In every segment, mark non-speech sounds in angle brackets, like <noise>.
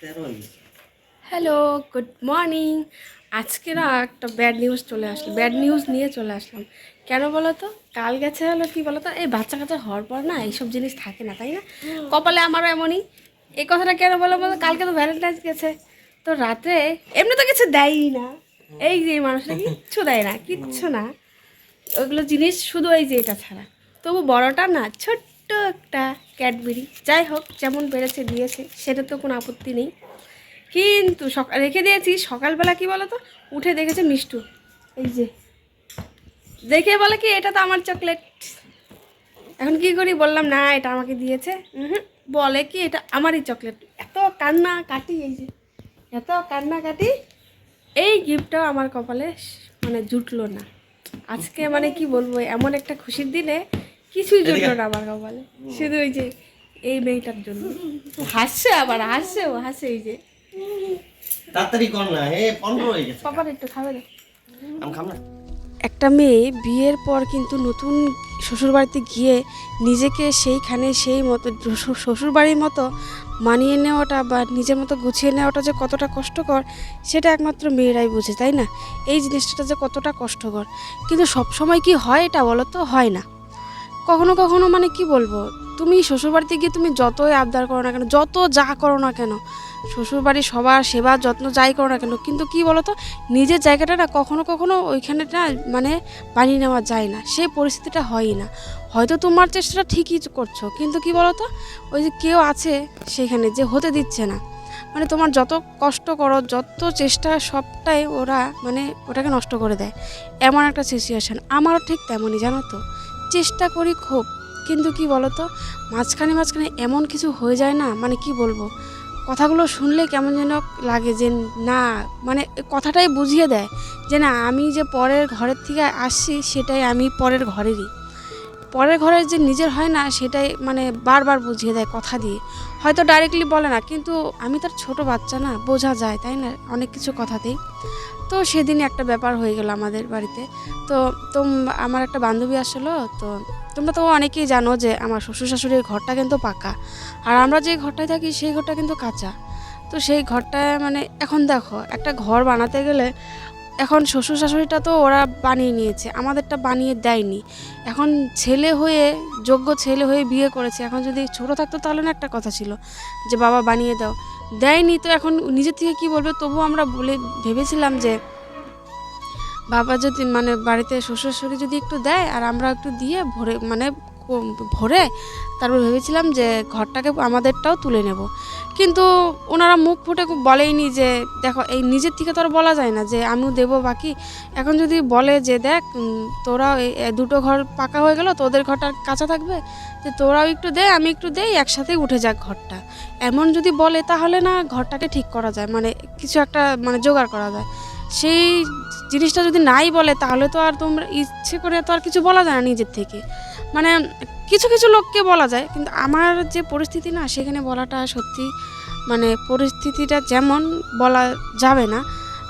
হয়ে hello good morning আজকে না একটা ব্যাড নিউজ চলে আসলো। ব্যাড নিউজ নিয়ে চলে আসলাম। কেন বলো তো কাল গেছে হলো কি বলো তো এই বাচ্চা কাচ্চা হওয়ার পর না এইসব জিনিস থাকে না তাই না? কপালে আমারও এমনই। এই কথাটা কেন বলো বলো কালকে তো ভ্যালেন্টাইন্স গেছে। তো রাতে এমনি তো কিছু দেয়ই না। এই যে মানুষটা কিচ্ছু দেয় না কিচ্ছু না। ওইগুলো জিনিস শুধু এই যে এটা ছাড়া। তবু বড়টা না ছোট্ট একটা ক্যাডবেরি। যাই হোক যেমন বেড়েছে দিয়েছে সেটা তো কোনো আপত্তি নেই। কিন্তু সকাল রেখে দিয়েছি সকালবেলা কি বলো তো উঠে দেখেছে মিষ্টু। এই যে। দেখে বলে কি এটা তো আমার চকলেট। এখন কি করি? বললাম না এটা আমাকে দিয়েছে। উহুম, বলে কি এটা আমারই চকলেট। এত কান্না কাটি এই যে। এত কান্না কাটি এই গিফটটাও আমার কপালে মানে জুটলো না। আজকে মানে কি বলব এমন একটা খুশির দিনে কিছুই জুটলো না আমার কপালে শুধু ওই যে এই মেয়েটার জন্য। হাসছে আবার হাসছে ও হাসে এই যে। তাড়াতাড়ি কর না হে পনেরো হয়ে গেছে। পাপার একটু খাবে না আমি খাম না। একটা মেয়ে বিয়ের পর কিন্তু নতুন শ্বশুরবাড়িতে গিয়ে নিজেকে সেইখানে সেই মতো শ্বশুর- শ্বশুরবাড়ির মতো মানিয়ে নেওয়াটা বা নিজের মতো গুছিয়ে নেওয়াটা যে কতটা কষ্টকর সেটা একমাত্র মেয়েরাই বুঝে তাই না? এই জিনিসটা যে কতটা কষ্টকর। কিন্তু সব সময় কি হয় এটা বলো তো? হয় না। কখনো কখনো মানে কি বলব? তুমি শ্বশুরবাড়িতে গিয়ে তুমি যতই আবদার করো না কেন, যত যা করো না কেন, শ্বশুরবাড়ির সবার সেবা, যত্ন যাই করো না কেন, কিন্তু কি বলো তো নিজের জায়গাটা না কখনো কখনো ওইখানে না মানে বানিয়ে নেওয়া যায় না, সেই পরিস্থিতিটা হয়ই না। হয়তো তোমার চেষ্টাটা ঠিকই করছ, কিন্তু কি বলো তো ওই যে কেউ আছে সেখানে যে হতে দিচ্ছে না। মানে তোমার যত কষ্ট করো, যত চেষ্টা সবটাই ওরা মানে ওটাকে নষ্ট করে দেয়। এমন একটা সিচুয়েশান আমারও ঠিক তেমনই, জানো তো? চেষ্টা করি খুব। কিন্তু কি বলো তো মাঝখানে মাঝখানে এমন কিছু হয়ে যায় না মানে কি বলব? কথাগুলো শুনলে কেমন যেন লাগে যে না মানে কথাটাই বুঝিয়ে দেয় যে না, আমি যে পরের ঘরের থেকে আসছি, সেটাই আমি পরের ঘরেরই। পরের ঘরের যে নিজের হয় না, সেটাই মানে বারবার বুঝিয়ে দেয় কথা দিয়ে। হয়তো ডাইরেক্টলি বলে না, কিন্তু আমি তার ছোট বাচ্চা না, বোঝা যায়, তাই না? অনেক কিছু কথাতেই। তো সেদিনই একটা ব্যাপার হয়ে গেল আমাদের বাড়িতে। তো তোম, আমার একটা বান্ধবী আসলো, তো তোমরা তো অনেকেই জানো যে আমার শ্বশুর শাশুড়ির ঘরটা কিন্তু পাকা। আর আমরা যে ঘরটায় থাকি, সেই ঘরটা কিন্তু কাঁচা। তো সেই ঘরটায় মানে এখন দেখো, একটা ঘর বানাতে গেলে এখন শ্বশুর শাশুড়িটা তো ওরা বানিয়ে নিয়েছে, আমাদেরটা বানিয়ে দেয়নি। এখন ছেলে হয়ে, যোগ্য ছেলে হয়ে বিয়ে করেছে, এখন যদি ছোট থাকতো তাহলে না একটা কথা ছিল, যে বাবা বানিয়ে দাও। দেয়নি তো এখন নিজের থেকে কি বলবে? তবু আমরা বলে, ভেবেছিলাম যে বাবা যদি মানে বাড়িতে শ্বশুর শাশুড়ি যদি একটু দেয়, আর আমরা একটু দিয়ে ভরে মানে ভরে, তারপর ভেবেছিলাম যে ঘরটাকে আমাদেরটাও তুলে নেব। কিন্তু ওনারা মুখ ফুটে বলেইনি যে, দেখো, এই নিজের থেকে তো আর বলা যায় না যে আমিও দেবো বাকি। এখন যদি বলে যে, দেখ এই দুটো ঘর পাকা হয়ে গেল, তোদের ঘরটা কাঁচা থাকবে? যে তোরাও একটু দে, আমি একটু দেই একসাথেই উঠে যাক ঘরটা। এমন যদি বলে তাহলে না ঘরটাকে ঠিক করা যায় মানে কিছু একটা মানে জোগাড় করা যায়। সেই জিনিসটা যদি নাই বলে তাহলে তো আর তোমরা, ইচ্ছে করে তো আর কিছু বলা যায় না নিজের থেকে। মানে কিছু কিছু লোককে বলা যায়, কিন্তু আমার যে পরিস্থিতি না, সেখানে বলাটা সত্যি মানে পরিস্থিতিটা যেমন বলা যাবে না,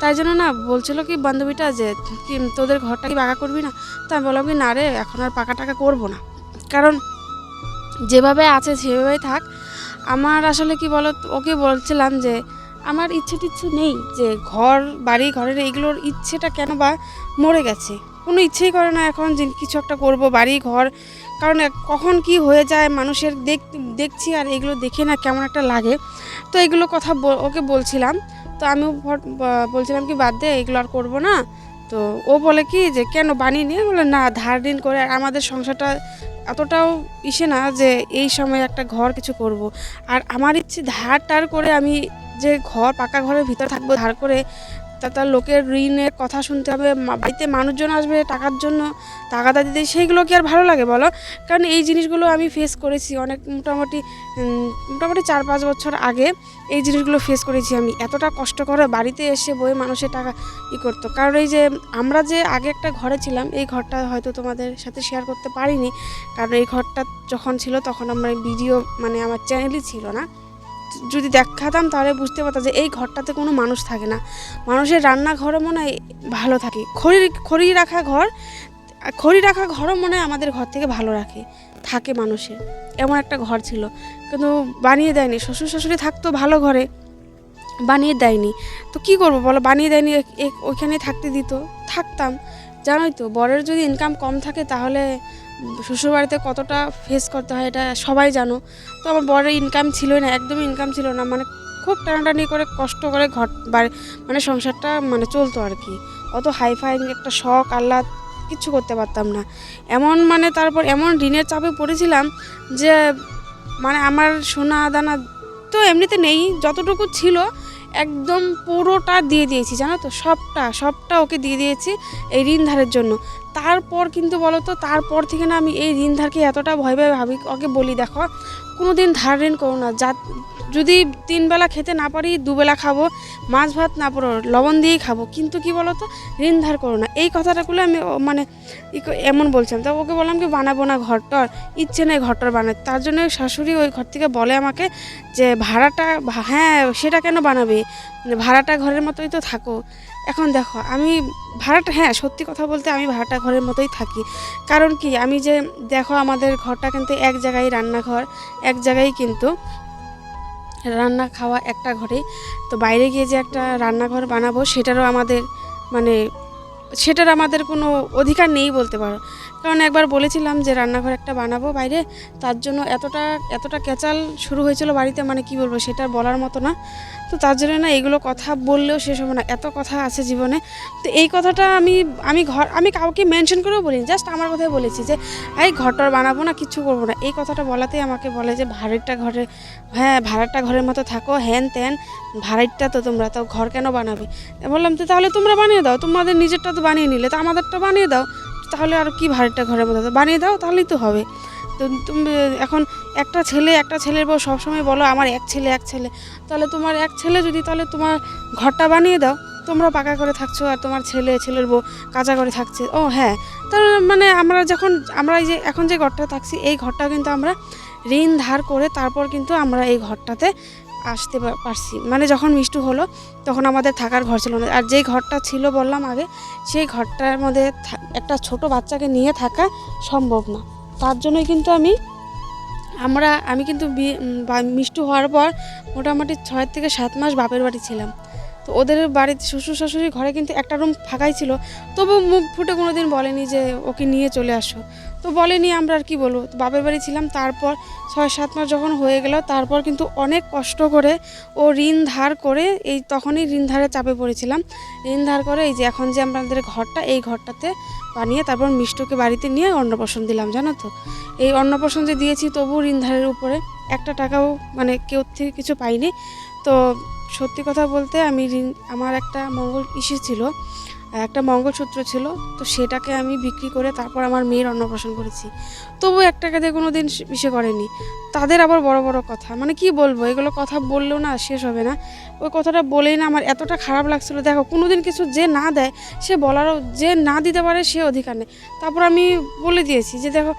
তাই জন্য না বলছিল কি বান্ধবীটা যে, কি তোদের ঘরটা কি পাকা করবি না? তো আমি বললাম কি, না রে, এখন আর পাকা টাকা করব না। কারণ যেভাবে আছে সেভাবেই থাক। আমার আসলে কি বলো ওকে বলছিলাম যে, আমার ইচ্ছে টিচ্ছে নেই যে ঘর, বাড়ি, ঘরের এইগুলোর ইচ্ছেটা কেন বা মরে গেছে? কোনো ইচ্ছেই করে না এখন যে কিছু একটা করব, বাড়ি, ঘর। কারণ কখন কি হয়ে যায়, মানুষের দেখ, দেখছি আর এগুলো দেখে না কেমন একটা লাগে। তো এগুলো কথা ওকে বলছিলাম। তো আমিও বলছিলাম কি, বাদ দে, এগুলো আর করব না। তো ও বলে কি যে, কেন বানিয়ে নিয়ে? বলে, না, ধার ঋণ করে আর আমাদের সংসারটা এতটাও ইসে না যে, এই সময় একটা ঘর কিছু করব। আর আমার ইচ্ছে ধার টার করে আমি যে ঘর, পাকা ঘরের ভিতরে থাকব, ধার করে তার লোকের ঋণের কথা শুনতে হবে বাড়িতে মানুষজন আসবে টাকার জন্য টাকা দিতে, সেইগুলো কি আর ভালো লাগে বলো? কারণ এই জিনিসগুলো আমি ফেস করেছি অনেক, মোটামুটি মোটামুটি চার পাঁচ বছর আগে এই জিনিসগুলো ফেস করেছি আমি। এতটা কষ্ট করে বাড়িতে এসে বই মানুষের টাকা ই করতো। কারণ এই যে আমরা যে আগে একটা ঘরে ছিলাম, এই ঘরটা হয়তো তোমাদের সাথে শেয়ার করতে পারিনি। কারণ এই ঘরটা যখন ছিল তখন আমার ভিডিও মানে আমার চ্যানেলই ছিল না। যদি দেখাতাম তাহলে বুঝতে পারতাম যে এই ঘরটাতে কোনো মানুষ থাকে না। মানুষের রান্নাঘরও মনে হয় ভালো থাকে। খড়ি খড়ি রাখা ঘর, খড়ি রাখা ঘরও মনে হয় আমাদের ঘর থেকে ভালো রাখে, থাকে মানুষের। এমন একটা ঘর ছিল। কিন্তু বানিয়ে দেয়নি। শ্বশুর শাশুড়ি থাকতো ভালো ঘরে, বানিয়ে দেয়নি। তো কি করব বলো? বানিয়ে দেয়নি, এ- থাকতে দিত। থাকতাম। জানোই তো, বরের যদি ইনকাম কম থাকে তাহলে শ্বশুরবাড়িতে কতটা ফেস করতে হয় এটা সবাই জানো। তো আমার বড় ইনকাম ছিলই না, একদমই ইনকাম ছিল না। মানে খুব টানাটানি করে, কষ্ট করে ঘর, বাড়ি মানে সংসারটা মানে চলতো আর কি। অত হাইফাই একটা শখ, আহ্লাদ কিচ্ছু করতে পারতাম না। এমন মানে তারপর এমন ঋণের চাপে পড়েছিলাম যে মানে আমার সোনা দানা তো এমনিতে নেই, যতটুকু ছিল একদম পুরোটা দিয়ে দিয়েছি, জানো তো? সবটা সবটা ওকে দিয়ে দিয়েছি এই ঋণ ধারের জন্য। তারপর কিন্তু বলো তো তারপর থেকে না আমি এই ঋণ ধারকে এতটা ভয় ভয় ভাবি, ওকে বলি, দেখো কোনো দিন ধার ঋণ করো না। যা যদি তিনবেলা খেতে না পারি, দুবেলা খাব, মাছ ভাত না পারো লবণ দিয়েই খাব, কিন্তু কি বলো তো ঋণ ধার করো না। এই কথাটাগুলো আমি মানে এমন বলছিলাম। তা ওকে বললাম কি, বানাবো না ঘরটর, ইচ্ছে নেই ঘরটর বানাতে। তার জন্য শাশুড়ি ওই ঘর থেকে বলে আমাকে যে, ভাড়াটা হ্যাঁ সেটা কেন বানাবে? ভাড়াটা ঘরের মতোই তো থাকো। এখন দেখো, আমি ভাড়াটা হ্যাঁ সত্যি কথা বলতে আমি ভাড়াটা ঘরের মতোই থাকি। কারণ কি, আমি যে, দেখো আমাদের ঘরটা কিন্তু এক জায়গায় রান্নাঘর, এক জায়গায় কিন্তু রান্না খাওয়া একটা ঘরে। তো বাইরে গিয়ে যে একটা রান্নাঘর বানাবো, সেটারও আমাদের মানে সেটার আমাদের কোনো অধিকার নেই বলতে পারো। কারণ একবার বলেছিলাম যে রান্নাঘর একটা বানাবো বাইরে। তার জন্য এতটা এতটা ক্যাচাল শুরু হয়েছিল বাড়িতে মানে কি বলব, সেটা বলার মতো না। তো তার জন্য না এগুলো কথা বললেও শেষ হবে না। এত কথা আছে জীবনে। তো এই কথাটা আমি আমি ঘর, আমি কাউকে মেনশন করেও বলিনি জাস্ট আমার কথাই বলেছি যে, এই ঘরটর বানাবো না, কিচ্ছু করব না। এই কথাটা বলাতেই আমাকে বলে যে ভাড়াটা ঘরে হ্যাঁ ভাড়াটা ঘরের মতো থাকো, হ্যান ত্যান ভাড়াটা তো তোমরা, তো ঘর কেন বানাবে? বললাম, তো তাহলে তোমরা বানিয়ে দাও, তোমাদের নিজেরটা তো বানিয়ে নিলে, তো আমাদেরটা বানিয়ে দাও। তাহলে আর কি ভাড়াটা ঘরের মতো বানিয়ে দাও, তাহলেই তো হবে। তো তুমি, এখন একটা ছেলে, একটা ছেলের বউ সবসময় বলো, আমার এক ছেলে এক ছেলে। তাহলে তোমার এক ছেলে যদি তাহলে তোমার ঘরটা বানিয়ে দাও, তোমরা পাকা করে থাকছো আর তোমার ছেলে, ছেলের বউ কাঁচা করে থাকছে। ও হ্যাঁ। তার মানে আমরা যখন, আমরা এই যে, এখন যে ঘরটা থাকছি, এই ঘরটা কিন্তু আমরা ঋণ ধার করে তারপর কিন্তু আমরা এই ঘরটাতে আসতে পারছি। মানে যখন মিষ্টু হলো, তখন আমাদের থাকার ঘর ছিল না। আর যেই ঘরটা ছিল বললাম আগে, সেই ঘরটার মধ্যে একটা ছোট বাচ্চাকে নিয়ে থাকা সম্ভব না। তার জন্যই কিন্তু আমি, আমরা, আমি কিন্তু মিষ্টু হওয়ার পর মোটামুটি ছয় থেকে সাত মাস বাপের বাড়ি ছিলাম। তো ওদের বাড়িতে শ্বশুর শাশুড়ির ঘরে কিন্তু একটা রুম ফাঁকাই ছিল। তবু মুখ ফুটে কোনো দিন বলেনি যে ওকে নিয়ে চলে আসো। তো বলেনি আমরা আর কি বলব। বাপের বাড়ি ছিলাম, তারপর ছয় সাত মাস যখন হয়ে গেল, তারপর কিন্তু অনেক কষ্ট করে ও ঋণ ধার করে এই তখনই ঋণ ধারে চাপে পড়েছিলাম। ঋণ ধার করে এই যে এখন যে আমাদের ঘরটা, এই ঘরটাতে বানিয়ে তারপর মিষ্টকে বাড়িতে নিয়ে অন্নপ্রাশন দিলাম, জানো তো? এই অন্নপ্রাশন যে দিয়েছি তবু ঋণ ধারের উপরে একটা টাকাও মানে কেউ থেকে কিছু পাইনি। তো সত্যি কথা বলতে আমি ঋণ, আমার একটা মঙ্গল ইসে ছিল একটা মঙ্গলসূত্র ছিল, তো সেটাকে আমি বিক্রি করে তারপর আমার মেয়ের অন্নপ্রাশন করেছি। তবু এক টাকা দিয়ে কোনো দিন ইসে করেনি। তাদের আবার বড় বড় কথা। মানে কি বলব, এগুলো কথা বললেও না শেষ হবে না। ওই কথাটা বলেই না আমার এতটা খারাপ লাগছিল। দেখো কোনো দিন কিছু যে না দেয়, সে বলারও যে না দিতে পারে সে অধিকার নেই। তারপর আমি বলে দিয়েছি যে, দেখো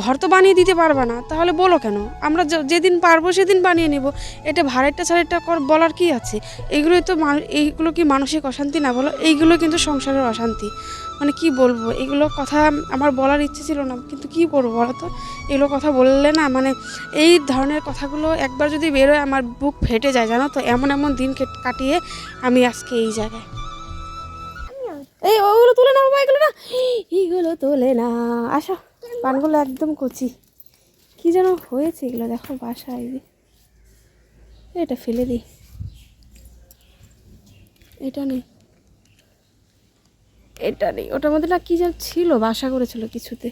ঘর তো বানিয়ে দিতে পারবে না, তাহলে বলো কেন? আমরা যেদিন পারব সেদিন বানিয়ে নেব। এটা ভাড়াটা ছাড়াটা কর বলার কি আছে? এইগুলোই তো এইগুলো কি মানসিক অশান্তি না বলো? এইগুলো কিন্তু সংসারের অশান্তি। মানে কি বলব? এগুলো কথা আমার বলার ইচ্ছে ছিল না, কিন্তু কি করব বলো তো? এগুলো কথা বললে না মানে এই ধরনের কথাগুলো একবার যদি বেরোয়, আমার বুক ফেটে যায়, জানো তো? এমন এমন দিন কাটিয়ে আমি আজকে এই জায়গায়। এই, ওগুলো তুলে না এগুলো না। <gasps> এইগুলো তোলে না আসো। পানগুলো একদম কচি। কি যেন হয়েছে এগুলো, দেখো বাসায় যে। এটা ফেলে দিই। এটা নেই। এটা নেই। ওটার মধ্যে না কী যেন ছিল, বাসা করেছিল কিছুতে।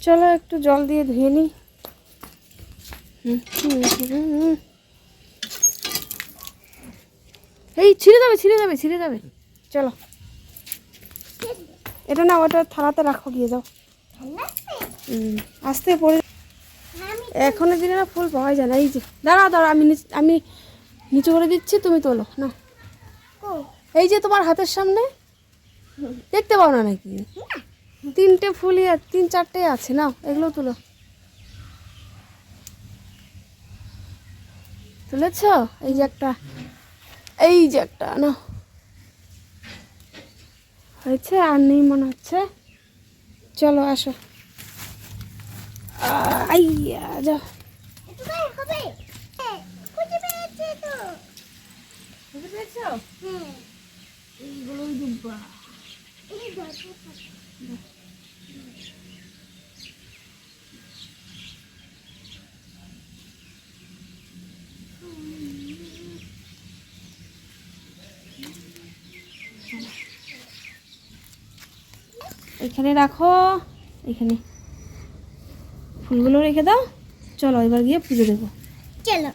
চলো একটু জল দিয়ে ধুয়ে নিই। এই, ছিঁড়ে যাবে ছিঁড়ে যাবে ছিঁড়ে যাবে। চলো। এটা না ওটা থালাতে রাখো, গিয়ে যাও। আস্তে পড়ে এখনের দিনে না ফুল পাওয়া যায় না, এই যে, দাঁড়া দাঁড়া, আমি আমি নিচু করে দিচ্ছি, তুমি তোলো, না। এই যে তোমার হাতের সামনে, দেখতে পাও না নাকি? তিনটে ফুলই তিন চারটে আছে না এগুলো তুলো। তুলেছ? এই যে একটা, এই যে একটা না হয়েছে, আর নেই মনে হচ্ছে। চলো আসো। আইয়া যাও। খুঁজে পেয়েছ এইগুলোই দুব্বা এই দেখো এখানে রাখো। এখানে। ফুলগুলো রেখে দাও। চলো এবার গিয়ে পুজো দেবো। চলো।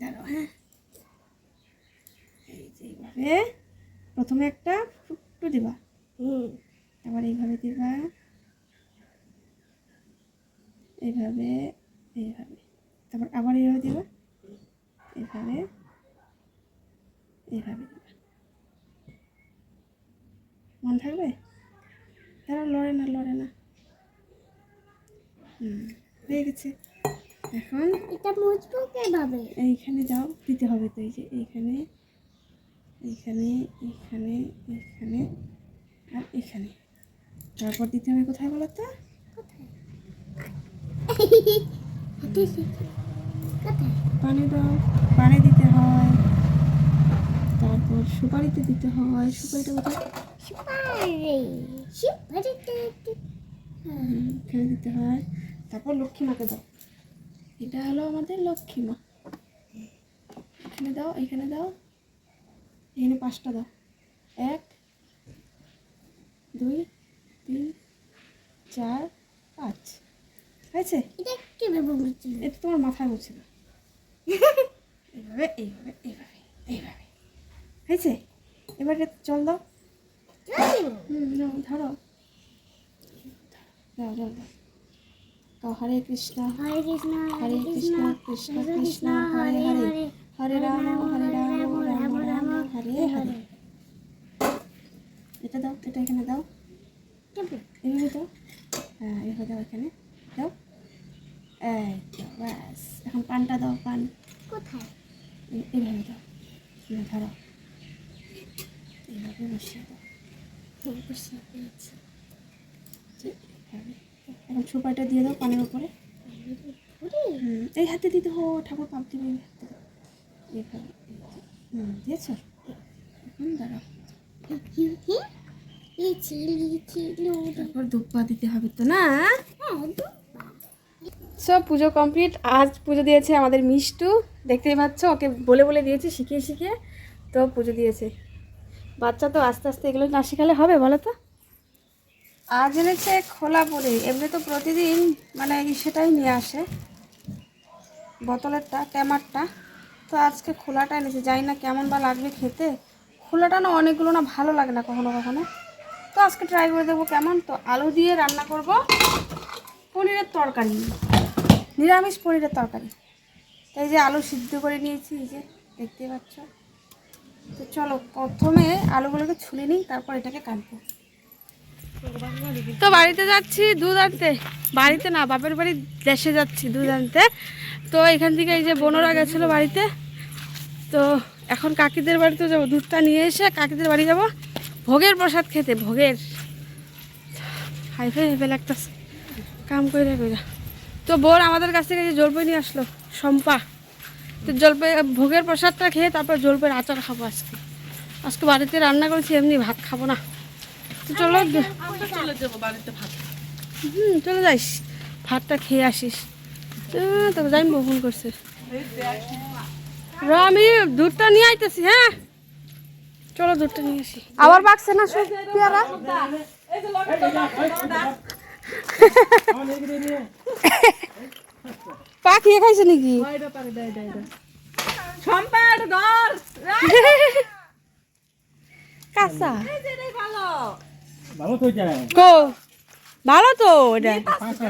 দাঁড়াও, হ্যাঁ। এই যে এইভাবে। প্রথমে একটা ফুটু দিবা। আবার এইভাবে দিবা। এইভাবে এইভাবে। তারপর আবার এইভাবে দিবা। এইভাবে এইভাবে দিবা। মনে থাকবে? তারা লড়ে না লড়ে না। হুম হয়ে গেছে। এখন এটা মুছবো কীভাবে? এইখানে যাও দিতে হবে তো এই যে এইখানে। এইখানে এখানে এখানে আর এখানে। তারপর দিতে হবে কোথায় বলো তো? পানি দাও, পানি দিতে হয়। তারপর সুপারিতে দিতে হয়। সুপারিটা কোথায়? সুপারি সুপারিতে এখানে দিতে হয়। তারপর লক্ষ্মী মাকে দাও। এটা হলো আমাদের লক্ষ্মী মা। এখানে দাও এখানে দাও। এখানে পাঁচটা দাও। এক দুই তিন চার পাঁচ। হয়েছে? এটা তোমার মাথায় মুছে দাও এইভাবে এইভাবে এইভাবে এইভাবে। হয়েছে? এবার চল দাও। ধরো। দাও জল দাও। হরে কৃষ্ণ। হরে কৃষ্ণ হরে কৃষ্ণ। কৃষ্ণ কৃষ্ণ হরে হরে হরে। রাম হরে রাম। হরে এটা দাও এটা এখানে দাও। এইভাবে দাও। হ্যাঁ এইভাবে দাও এখানে। দাও। এই ব্যাস। এখন পানটা দাও পান। কোথায়? এইভাবে দাও। ধরো। এইভাবে বসিয়ে দাও। বুঝতে পেরেছি যে এখন সুপারিটা দিয়ে দাও পানের উপরে। এই হাতে দিতে হো ঠাকুর পাপ দিবে। এইভাবে হুম দিয়েছ? দাঁড়াও। তারপর দুব্বা দিতে হবে তো না? হ্যাঁ সব পুজো কমপ্লিট আজ পুজো দিয়েছে আমাদের মিষ্টু। দেখতেই পাচ্ছ ওকে বলে বলে দিয়েছি শিখিয়ে শিখিয়ে। তো পুজো দিয়েছে। বাচ্চা তো আস্তে আস্তে এগুলো না শেখালে হবে বলো তো? আজ এনেছে খোলা পরে এমনি তো প্রতিদিন মানে সেটাই নিয়ে আসে। বোতলেরটা ট্যামারটা তো আজকে খোলাটা এনেছে। জানি না কেমন বা লাগবে খেতে। খোলাটা না অনেকগুলো না ভালো লাগে না কখনো কখনো। তো আজকে ট্রাই করে দেবো কেমন। তো আলু দিয়ে রান্না করব পনিরের তরকারি। নিরামিষ পনিরের তরকারি। তো এই যে আলু সিদ্ধ করে নিয়েছি যে দেখতেই পাচ্ছ। তো চলো, প্রথমে আলুগুলোকে ছুলে নিই, তারপর এটাকে কাটবো। তো বাড়িতে যাচ্ছি দুধ আনতে। বাড়িতে না, বাপের বাড়ি দেশে যাচ্ছি দুধ আনতে। তো এখান থেকে এই যে বোনরা গেছিল বাড়িতে। তো এখন কাকিদের বাড়িতে যাব দুধটা নিয়ে এসে কাকিদের বাড়ি যাব। ভোগের প্রসাদ খেতে ভোগের। হাই ফাই হেফেল একটা কাম করে কইরা। তো বোন আমাদের কাছ থেকে যে জলপাই নিয়ে আসলো সম্পা তো জলপাই ভোগের প্রসাদটা খেয়ে তারপর জলপাইয়ের আচার খাব আজকে। আজকে বাড়িতে রান্না করেছি এমনি ভাত খাব না। তো চলো হুম চলে যাইস। ভাতটা খেয়ে আসিস। তবে যাই ফোন করছে। র আমি দুধটা নিয়ে আইতেছি হ্যাঁ? চলো দুধটা নিয়ে আসি। আবার বাকছে না সব পেয়ারা? পা খেয়ে খাইছে নাকি? কাঁচা। ভালো। তো এটা। কো ভালো তো ওটা কাঁচা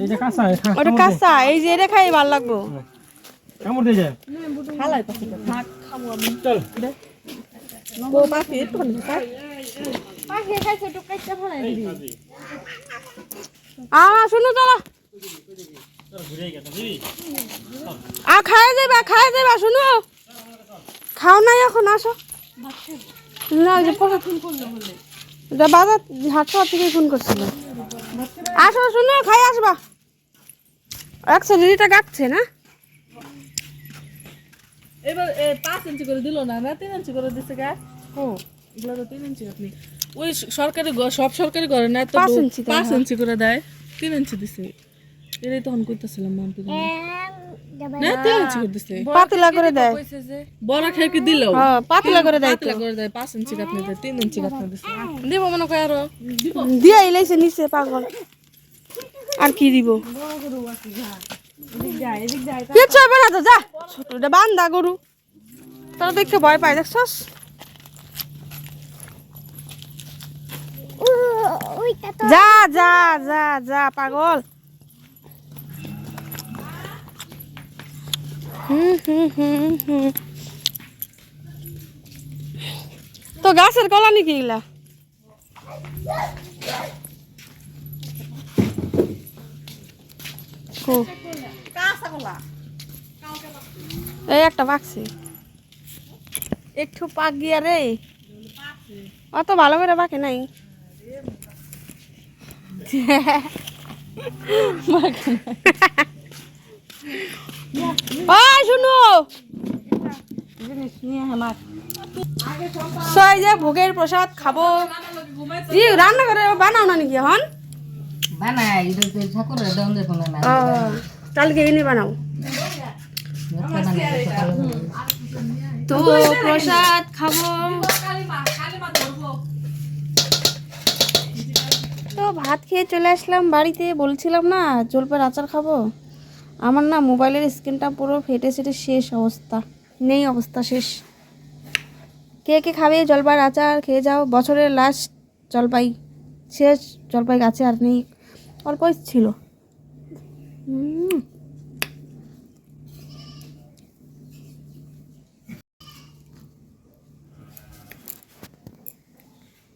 এই যে কাঁচা ওটা কাঁচা এই যে এটা খাই ভালো লাগবো। কামড় দিয়ে যায়? চল। শুনো চলো দিবি। আ খায় যাবা খায় যাবা শুনো। খাও নাই এখন আসো। না ওই যে পরে ফোন করল বলে বাজার হাট থেকে ফোন করছিল। আসো শুনো খাই আসবা। একশো দিদিটা গাচ্ছে না? এবার পাঁচ ইঞ্চি করে দিল না না তিন ইঞ্চি করে দিচ্ছে গাছ ও এগুলো তো তিন ইঞ্চি আপনি। ওই সরকারি সব সরকারি ঘরে না তো পাঁচ ইঞ্চি হ্যাঁ। করে দেয়। তিন ইঞ্চি দিছে। এটাই তখন কইতেছিলাম মাম্পি না। তিন ইঞ্চি করে দিছে। পাতলা করে দেয়। বড় খেয়ে দিল? হ্যাঁ পাতলা করে দেয় তো। পাতলা করে দেয় পাঁচ ইঞ্চি কাটনে দেয় তিন ইঞ্চি কাটনে দিছে। দিব মনে আরও দিয়ে এলাইছে নিচে পাগল। আর কি দিব? যা ছোটটা বান্দা গরু। তোরা দেখে ভয় পাই দেখছস? যা যা যা যা, পাগল। তো গাছের কলা নাকি এগুলা? এই একটা পাকছে। একটু পাক গিয়া রে। অত ভালো করে পাকে নাই। শুনো। যে ভোগের প্রসাদ খাব। রান্না করে বানাও না নাকি এখন? বানাই ঠাকুরের দম না এনে বানাও তো প্রসাদ খাব। তো ভাত খেয়ে চলে আসলাম বাড়িতে বলছিলাম না জলপাইয়ের আচার খাব। আমার না মোবাইলের স্ক্রিনটা পুরো ফেটে সেটে শেষ অবস্থা নেই অবস্থা শেষ। কে কে খাবে জলপাইয়ের আচার খেয়ে যাও বছরের লাস্ট জলপাই শেষ জলপাই গাছে আর নেই। অল্পই ছিল।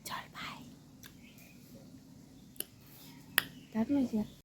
জলপাই দারুণ হয়েছে